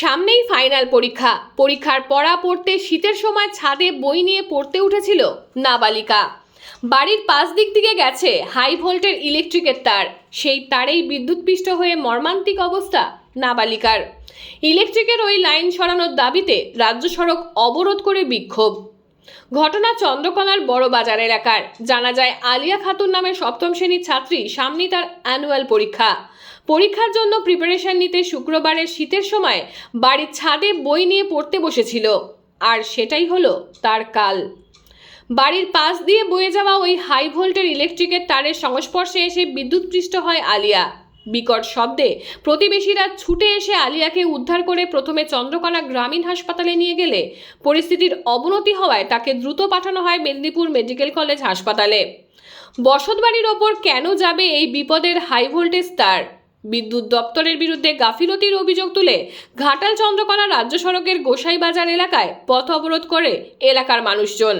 সামনেই ফাইনাল পরীক্ষা। পরীক্ষার পড়া পড়তে শীতের সময় ছাদে বই নিয়ে পড়তে উঠেছিল নাবালিকা। বাড়ির পাশ দিক দিকে গেছে হাই ভোল্টের ইলেকট্রিকের তার। সেই তারেই বিদ্যুৎপৃষ্ট হয়ে মর্মান্তিক অবস্থা নাবালিকার। ইলেকট্রিকের ওই লাইন সরানোর দাবিতে রাজ্য সড়ক অবরোধ করে বিক্ষোভ। ঘটনা চন্দ্রকোনার বড় বাজার এলাকার। জানা যায়, আলিয়া খাতুন নামের সপ্তম শ্রেণির ছাত্রী সামনেই তার অ্যানুয়াল পরীক্ষা। পরীক্ষার জন্য প্রিপারেশন নিতে শুক্রবারের শীতের সময় বাড়ির ছাদে বই নিয়ে পড়তে বসেছিল। আর সেটাই হলো তার কাল। বাড়ির পাশ দিয়ে বয়ে যাওয়া ওই হাই ভোল্টের ইলেকট্রিকের তারের সংস্পর্শে এসে বিদ্যুৎপৃষ্ট হয় আলিয়া। বিকট শব্দে প্রতিবেশীরা ছুটে এসে আলিয়াকে উদ্ধার করে প্রথমে চন্দ্রকোনা গ্রামীণ হাসপাতালে নিয়ে গেলে। পরিস্থিতির অবনতি হওয়ায় তাকে দ্রুত পাঠানো হয় মেদিনীপুর মেডিকেল কলেজ হাসপাতালে। বসতবাড়ির ওপর কেন যাবে এই বিপদের হাই ভোল্টেজ তার? বিদ্যুৎ দপ্তরের বিরুদ্ধে গাফিলতির অভিযোগ তুলে ঘাটাল চন্দ্রকোনা রাজ্য সড়কের গোসাইবাজার এলাকায় পথ অবরোধ করে এলাকার মানুষজন।